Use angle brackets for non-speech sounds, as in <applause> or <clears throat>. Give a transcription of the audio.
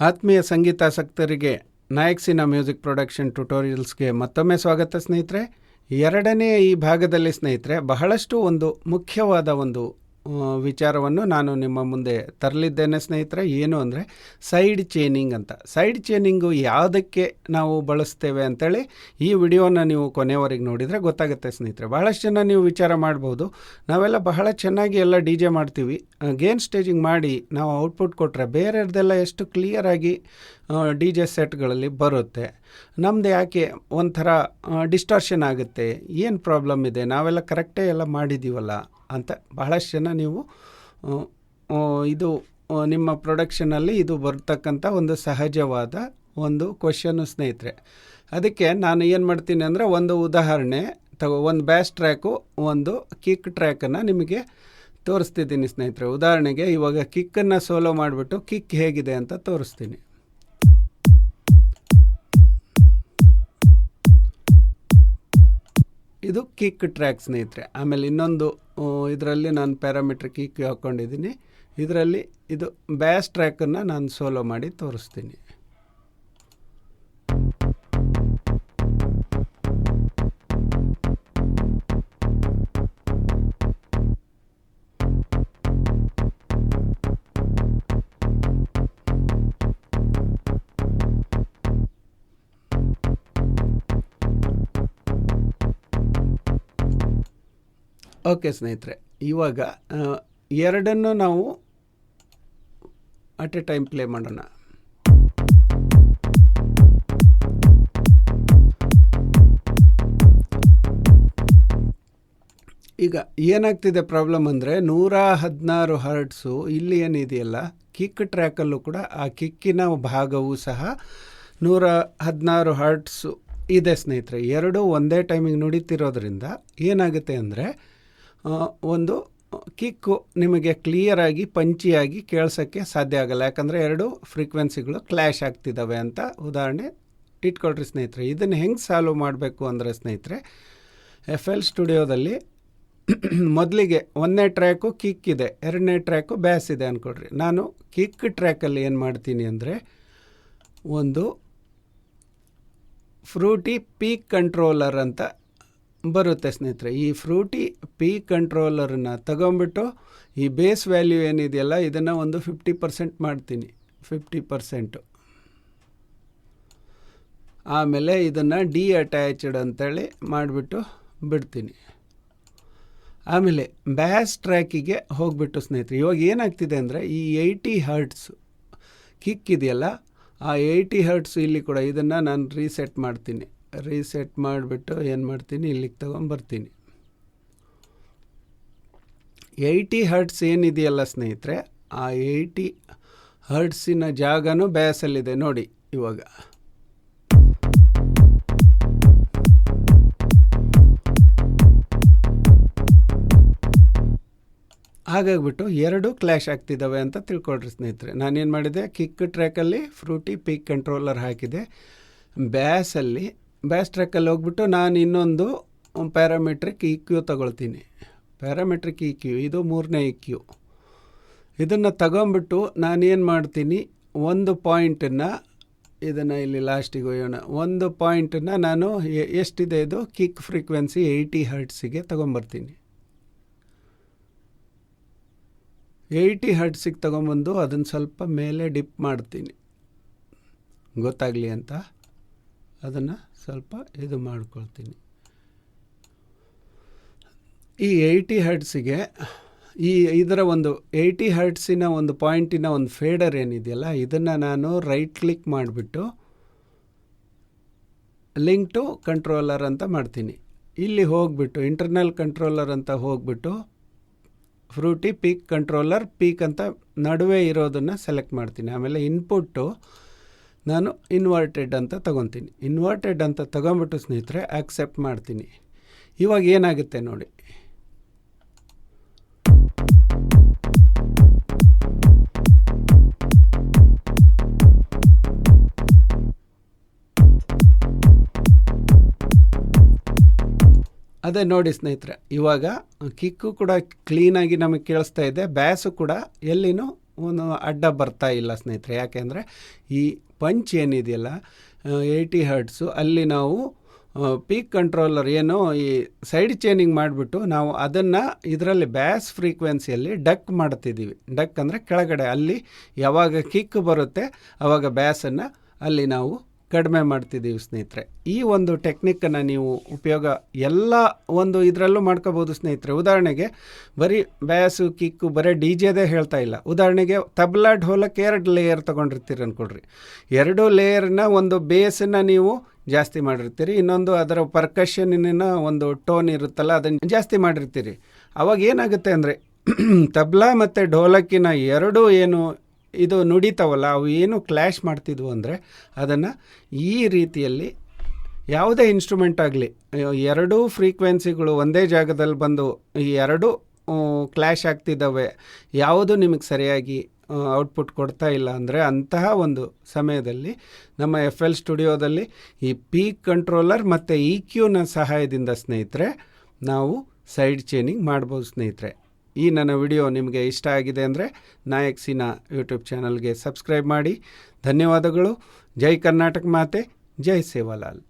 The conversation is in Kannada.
ಆತ್ಮೀಯ ಸಂಗೀತಾಸಕ್ತರಿಗೆ ನಾಯಕ್ಸಿನ ಮ್ಯೂಸಿಕ್ ಪ್ರೊಡಕ್ಷನ್ ಟ್ಯುಟೋರಿಯಲ್ಸ್ಗೆ ಮತ್ತೊಮ್ಮೆ ಸ್ವಾಗತ ಸ್ನೇಹಿತರೆ. ಎರಡನೇ ಈ ಭಾಗದಲ್ಲಿ ಸ್ನೇಹಿತರೆ, ಬಹಳಷ್ಟು ಒಂದು ಮುಖ್ಯವಾದ ಒಂದು ವಿಚಾರವನ್ನು ನಾನು ನಿಮ್ಮ ಮುಂದೆ ತರಲಿದ್ದೇನೆ ಸ್ನೇಹಿತರೆ. ಏನು ಅಂದರೆ ಸೈಡ್ ಚೇನಿಂಗ್ ಅಂತ. ಸೈಡ್ ಚೇನಿಂಗು ಯಾವುದಕ್ಕೆ ನಾವು ಬಳಸ್ತೇವೆ ಅಂತೇಳಿ ಈ ವಿಡಿಯೋನ ನೀವು ಕೊನೆಯವರೆಗೆ ನೋಡಿದರೆ ಗೊತ್ತಾಗುತ್ತೆ ಸ್ನೇಹಿತರೆ. ಬಹಳಷ್ಟು ಜನ ನೀವು ವಿಚಾರ ಮಾಡ್ಬೋದು. ನಾವೆಲ್ಲ ಬಹಳ ಚೆನ್ನಾಗಿ ಎಲ್ಲ ಡಿ ಜೆ ಮಾಡ್ತೀವಿ. ಗೇನ್ ಸ್ಟೇಜಿಂಗ್ ಮಾಡಿ ನಾವು ಔಟ್ಪುಟ್ ಕೊಟ್ಟರೆ ಬೇರೆಯವ್ರದ್ದೆಲ್ಲ ಎಷ್ಟು ಕ್ಲಿಯರಾಗಿ ಡಿ ಜೆ ಸೆಟ್ಗಳಲ್ಲಿ ಬರುತ್ತೆ. ನಮ್ಮದು ಯಾಕೆ ಒಂಥರ ಡಿಸ್ಟಾರ್ಷನ್ ಆಗುತ್ತೆ? ಏನು ಪ್ರಾಬ್ಲಮ್ ಇದೆ? ನಾವೆಲ್ಲ ಕರೆಕ್ಟೇ ಎಲ್ಲ ಮಾಡಿದ್ದೀವಲ್ಲ ಅಂತ ಬಹಳಷ್ಟು ಜನ ನೀವು ಇದು ನಿಮ್ಮ ಪ್ರೊಡಕ್ಷನಲ್ಲಿ ಇದು ಬರ್ತಕ್ಕಂಥ ಒಂದು ಸಹಜವಾದ ಒಂದು ಕ್ವಶನ್ನು ಸ್ನೇಹಿತರೆ. ಅದಕ್ಕೆ ನಾನು ಏನು ಮಾಡ್ತೀನಿ ಅಂದರೆ ಒಂದು ಉದಾಹರಣೆ ತಗೋ, ಒಂದು ಬ್ಯಾಸ್ ಟ್ರ್ಯಾಕು ಒಂದು ಕಿಕ್ ಟ್ರ್ಯಾಕನ್ನು ನಿಮಗೆ ತೋರಿಸ್ತಿದ್ದೀನಿ ಸ್ನೇಹಿತರೆ. ಉದಾಹರಣೆಗೆ ಇವಾಗ ಕಿಕ್ಕನ್ನು ಸೋಲೋ ಮಾಡಿಬಿಟ್ಟು ಕಿಕ್ ಹೇಗಿದೆ ಅಂತ ತೋರಿಸ್ತೀನಿ. ಇದು ಕಿಕ್ ಟ್ರ್ಯಾಕ್ ಸ್ನೇಹಿತರೆ. ಆಮೇಲೆ ಇನ್ನೊಂದು ಇದರಲ್ಲಿ ನಾನು ಪ್ಯಾರಾಮೀಟ್ರ್ ಕಿಕ್ ಹಾಕ್ಕೊಂಡಿದ್ದೀನಿ ಇದರಲ್ಲಿ ಇದು ಬ್ಯಾಸ್ ಟ್ರ್ಯಾಕನ್ನು ನಾನು ಸೋಲೋ ಮಾಡಿ ತೋರಿಸ್ತೀನಿ. ಓಕೆ ಸ್ನೇಹಿತರೆ, ಇವಾಗ ಎರಡನ್ನು ನಾವು ಅಟ್ ಎ ಟೈಮ್ ಪ್ಲೇ ಮಾಡೋಣ. ಈಗ ಏನಾಗ್ತಿದೆ ಪ್ರಾಬ್ಲಮ್ ಅಂದರೆ ನೂರ ಹದಿನಾರು ಹರ್ಟ್ಸು ಇಲ್ಲಿ ಏನಿದೆಯಲ್ಲ ಕಿಕ್ ಟ್ರ್ಯಾಕಲ್ಲೂ ಕೂಡ ಆ ಕಿಕ್ಕಿನ ಭಾಗವು ಸಹ ನೂರ ಹದಿನಾರು ಹರ್ಟ್ಸು ಇದೆ ಸ್ನೇಹಿತರೆ. ಎರಡೂ ಒಂದೇ ಟೈಮಿಗೆ ನುಡಿತಿರೋದ್ರಿಂದ ಏನಾಗುತ್ತೆ ಅಂದರೆ ಒಂದು ಕಿಕ್ಕು ನಿಮಗೆ ಕ್ಲಿಯರಾಗಿ ಪಂಚಿಯಾಗಿ ಕೇಳಿಸೋಕ್ಕೆ ಸಾಧ್ಯ ಆಗಲ್ಲ. ಯಾಕಂದರೆ ಎರಡು ಫ್ರೀಕ್ವೆನ್ಸಿಗಳು ಕ್ಲ್ಯಾಶ್ ಆಗ್ತಿದ್ದಾವೆ ಅಂತ ಉದಾಹರಣೆ ಇಟ್ಕೊಳ್ರಿ ಸ್ನೇಹಿತರೆ. ಇದನ್ನು ಹೆಂಗೆ ಸಾಲ್ವ್ ಮಾಡಬೇಕು ಅಂದರೆ ಸ್ನೇಹಿತರೆ ಎಫ್ ಎಲ್ ಸ್ಟುಡಿಯೋದಲ್ಲಿ ಮೊದಲಿಗೆ ಒಂದನೇ ಟ್ರ್ಯಾಕು ಕಿಕ್ ಇದೆ, ಎರಡನೇ ಟ್ರ್ಯಾಕು ಬ್ಯಾಸ್ ಇದೆ ಅಂದ್ಕೊಡ್ರಿ ನಾನು ಕಿಕ್ ಟ್ರ್ಯಾಕಲ್ಲಿ ಏನು ಮಾಡ್ತೀನಿ ಅಂದರೆ ಒಂದು ಫ್ರೂಟಿ ಪೀಕ್ ಕಂಟ್ರೋಲರ್ ಅಂತ ಬರುತ್ತೆ ಸ್ನೇಹಿತರೆ. ಈ ಫ್ರೂಟಿ ಪೀಕ್ ಕಂಟ್ರೋಲರನ್ನು ತಗೊಂಬಿಟ್ಟು ಈ ಬೇಸ್ ವ್ಯಾಲ್ಯೂ ಏನಿದೆಯಲ್ಲ, ಇದನ್ನು ಒಂದು ಫಿಫ್ಟಿ ಪರ್ಸೆಂಟ್ ಮಾಡ್ತೀನಿ. ಫಿಫ್ಟಿ ಪರ್ಸೆಂಟು ಆಮೇಲೆ ಇದನ್ನು ಡಿ ಅಟ್ಯಾಚ್ಡ್ ಅಂತೇಳಿ ಮಾಡಿಬಿಟ್ಟು ಬಿಡ್ತೀನಿ. ಆಮೇಲೆ ಬ್ಯಾಸ್ ಟ್ರ್ಯಾಕಿಗೆ ಹೋಗಿಬಿಟ್ಟು ಸ್ನೇಹಿತರೆ, ಇವಾಗ ಏನಾಗ್ತಿದೆ ಅಂದರೆ ಈ ಏಯ್ಟಿ ಹರ್ಟ್ಸು ಕಿಕ್ ಇದೆಯಲ್ಲ, ಆ ಏಯ್ಟಿ ಹರ್ಟ್ಸು ಇಲ್ಲಿ ಕೂಡ ಇದನ್ನು ನಾನು ರೀಸೆಟ್ ಮಾಡ್ತೀನಿ. ರೀಸೆಟ್ ಮಾಡಿಬಿಟ್ಟು ಏನು ಮಾಡ್ತೀನಿ, ಇಲ್ಲಿಗೆ ತೊಗೊಂಬರ್ತೀನಿ. ಏಯ್ಟಿ ಹರ್ಟ್ಸ್ ಏನಿದೆಯಲ್ಲ ಸ್ನೇಹಿತರೆ, ಆ ಏಯ್ಟಿ ಹರ್ಟ್ಸಿನ ಜಾಗನೂ ಬ್ಯಾಸಲ್ಲಿದೆ. ನೋಡಿ ಇವಾಗ. ಹಾಗಾಗ್ಬಿಟ್ಟು ಎರಡು ಕ್ಲ್ಯಾಶ್ ಆಗ್ತಿದ್ದಾವೆ ಅಂತ ತಿಳ್ಕೊಳ್ರಿ ಸ್ನೇಹಿತರೆ. ನಾನೇನು ಮಾಡಿದೆ? ಕಿಕ್ ಟ್ರ್ಯಾಕಲ್ಲಿ ಫ್ರೂಟಿ ಪೀಕ್ ಕಂಟ್ರೋಲರ್ ಹಾಕಿದೆ. ಬ್ಯಾಸಲ್ಲಿ, ಬ್ಯಾಸ್ ಟ್ರ್ಯಾಕಲ್ಲಿ ಹೋಗ್ಬಿಟ್ಟು ನಾನು ಇನ್ನೊಂದು ಪ್ಯಾರಾಮೆಟ್ರಿಕ್ ಇಕ್ಯೂ ತೊಗೊಳ್ತೀನಿ. ಪ್ಯಾರಾಮೆಟ್ರಿಕ್ ಇ ಕ್ಯೂ ಇದು ಮೂರನೇ ಇ ಕ್ಯೂ ಇದನ್ನು ತಗೊಂಬಿಟ್ಟು ನಾನೇನು ಮಾಡ್ತೀನಿ? ಒಂದು ಪಾಯಿಂಟನ್ನು ಇದನ್ನು ಇಲ್ಲಿ ಲಾಸ್ಟಿಗೆ ಒಯ್ಯೋಣ. ಒಂದು ಪಾಯಿಂಟನ್ನು ನಾನು ಎಷ್ಟಿದೆ ಇದು? ಕಿಕ್ ಫ್ರೀಕ್ವೆನ್ಸಿ ಏಯ್ಟಿ ಹರ್ಟ್ಸಿಗೆ ತಗೊಂಬರ್ತೀನಿ. ಏಯ್ಟಿ ಹರ್ಟ್ಸಿಗೆ ತೊಗೊಂಬಂದು ಅದನ್ನು ಸ್ವಲ್ಪ ಮೇಲೆ ಡಿಪ್ ಮಾಡ್ತೀನಿ. ಗೊತ್ತಾಗಲಿ ಅಂತ? ಅದನ್ನು ಸ್ವಲ್ಪ ಇದು ಮಾಡ್ಕೊಳ್ತೀನಿ. ಈ ಏಯ್ಟಿ ಹರ್ಟ್ಸಿಗೆ ಈ ಇದರ ಒಂದು ಏಯ್ಟಿ ಹರ್ಟ್ಸಿನ ಒಂದು ಪಾಯಿಂಟಿನ ಒಂದು ಫೇಡರ್ ಏನಿದೆಯಲ್ಲ, ಇದನ್ನು ನಾನು ರೈಟ್ ಕ್ಲಿಕ್ ಮಾಡಿಬಿಟ್ಟು ಲಿಂಕ್ ಟು ಕಂಟ್ರೋಲರ್ ಅಂತ ಮಾಡ್ತೀನಿ. ಇಲ್ಲಿ ಹೋಗ್ಬಿಟ್ಟು ಇಂಟರ್ನಲ್ ಕಂಟ್ರೋಲರ್ ಅಂತ ಹೋಗ್ಬಿಟ್ಟು ಫ್ರೂಟಿ ಪೀಕ್ ಕಂಟ್ರೋಲರ್ ಪೀಕ್ ಅಂತ ನಡುವೆ ಇರೋದನ್ನು ಸೆಲೆಕ್ಟ್ ಮಾಡ್ತೀನಿ. ಆಮೇಲೆ ಇನ್ಪುಟ್ಟು ನಾನು ಇನ್ವರ್ಟೆಡ್ ಅಂತ ತಗೊತೀನಿ. ಇನ್ವರ್ಟೆಡ್ ಅಂತ ತಗೊಂಬಿಟ್ಟು ಸ್ನೇಹಿತರೆ ಆಕ್ಸೆಪ್ಟ್ ಮಾಡ್ತೀನಿ. ಇವಾಗ ಏನಾಗುತ್ತೆ ನೋಡಿ. ಅದೇ ನೋಡಿ ಸ್ನೇಹಿತರೆ, ಇವಾಗ ಕಿಕ್ಕು ಕೂಡ ಕ್ಲೀನಾಗಿ ನಮಗೆ ಕೇಳಿಸ್ತಾ ಇದೆ. ಬ್ಯಾಸು ಕೂಡ ಎಲ್ಲಿನೂ ಒಂದು ಅಡ್ಡ ಬರ್ತಾ ಇಲ್ಲ ಸ್ನೇಹಿತರೆ. ಯಾಕೆಂದರೆ ಈ ಪಂಚ್ ಏನಿದೆಯಲ್ಲ ಏಯ್ಟಿ ಹರ್ಟ್ಸು ಅಲ್ಲಿ ನಾವು ಪೀಕ್ ಕಂಟ್ರೋಲರ್ ಏನು ಈ ಸೈಡ್ ಚೇನಿಂಗ್ ಮಾಡಿಬಿಟ್ಟು ನಾವು ಅದನ್ನು ಇದರಲ್ಲಿ ಬ್ಯಾಸ್ ಫ್ರೀಕ್ವೆನ್ಸಿಯಲ್ಲಿ ಡಕ್ ಮಾಡ್ತಿದ್ದೀವಿ ಡಕ್ ಅಂದರೆ ಕೆಳಗಡೆ, ಅಲ್ಲಿ ಯಾವಾಗ ಕಿಕ್ ಬರುತ್ತೆ ಆವಾಗ ಬ್ಯಾಸನ್ನು ಅಲ್ಲಿ ನಾವು ಕಡಿಮೆ ಮಾಡ್ತಿದ್ದೀವಿ ಸ್ನೇಹಿತರೆ. ಈ ಒಂದು ಟೆಕ್ನಿಕ್ಕನ್ನು ನೀವು ಉಪಯೋಗ ಎಲ್ಲ ಒಂದು ಇದರಲ್ಲೂ ಮಾಡ್ಕೋಬೋದು ಸ್ನೇಹಿತರೆ. ಉದಾಹರಣೆಗೆ, ಬರೀ ಬ್ಯಾಸು, ಕಿಕ್ಕು, ಬರೀ ಡಿ ಜೆದೇ ಹೇಳ್ತಾ ಇಲ್ಲ. ಉದಾಹರಣೆಗೆ ತಬಲಾ ಢೋಲಕ್ಕೆ ಎರಡು ಲೇಯರ್ ತೊಗೊಂಡಿರ್ತೀರಿ ಅಂದ್ಕೊಳ್ರಿ ಎರಡು ಲೇಯರ್ನ ಒಂದು ಬೇಸನ್ನು ನೀವು ಜಾಸ್ತಿ ಮಾಡಿರ್ತೀರಿ. ಇನ್ನೊಂದು ಅದರ ಪರ್ಕಷನ್ನಿನ ಒಂದು ಟೋನ್ ಇರುತ್ತಲ್ಲ, ಅದನ್ನು ಜಾಸ್ತಿ ಮಾಡಿರ್ತೀರಿ. ಅವಾಗ ಏನಾಗುತ್ತೆ ಅಂದರೆ, <clears throat> ತಬ್ಲಾ ಮತ್ತು ಢೋಲಕ್ಕಿನ ಎರಡೂ ಏನು ಇದು ನುಡಿತಾವಲ್ಲ, ಅವು ಏನು ಕ್ಲ್ಯಾಶ್ ಮಾಡ್ತಿದ್ವು ಅಂದರೆ ಅದನ್ನು ಈ ರೀತಿಯಲ್ಲಿ ಯಾವುದೇ ಇನ್ಸ್ಟ್ರೂಮೆಂಟ್ ಆಗಲಿ, ಎರಡೂ ಫ್ರೀಕ್ವೆನ್ಸಿಗಳು ಒಂದೇ ಜಾಗದಲ್ಲಿ ಬಂದು ಈ ಎರಡೂ ಕ್ಲ್ಯಾಶ್ ಆಗ್ತಿದ್ದಾವೆ. ಯಾವುದು ನಿಮಗೆ ಸರಿಯಾಗಿ ಔಟ್ಪುಟ್ ಕೊಡ್ತಾ ಇಲ್ಲ ಅಂದರೆ ಅಂತಹ ಒಂದು ಸಮಯದಲ್ಲಿ ನಮ್ಮ ಎಫ್ ಎಲ್ ಸ್ಟುಡಿಯೋದಲ್ಲಿ ಈ ಪೀಕ್ ಕಂಟ್ರೋಲರ್ ಮತ್ತು ಇ ಕ್ಯೂನ ಸಹಾಯದಿಂದ ಸ್ನೇಹಿತರೆ, ನಾವು ಸೈಡ್ ಚೇನಿಂಗ್ ಮಾಡ್ಬೋದು ಸ್ನೇಹಿತರೆ. ಈ ನನ್ನ ವಿಡಿಯೋ ನಿಮಗೆ ಇಷ್ಟ ಆಗಿದೆ ಅಂದರೆ ನಾಯಕ್ ಸಿನ ಯೂಟ್ಯೂಬ್ ಚಾನಲ್ಗೆ ಸಬ್ಸ್ಕ್ರೈಬ್ ಮಾಡಿ. ಧನ್ಯವಾದಗಳು. ಜೈ ಕರ್ನಾಟಕ ಮಾತೆ. ಜೈ ಸೇವಾಲಾಲ್.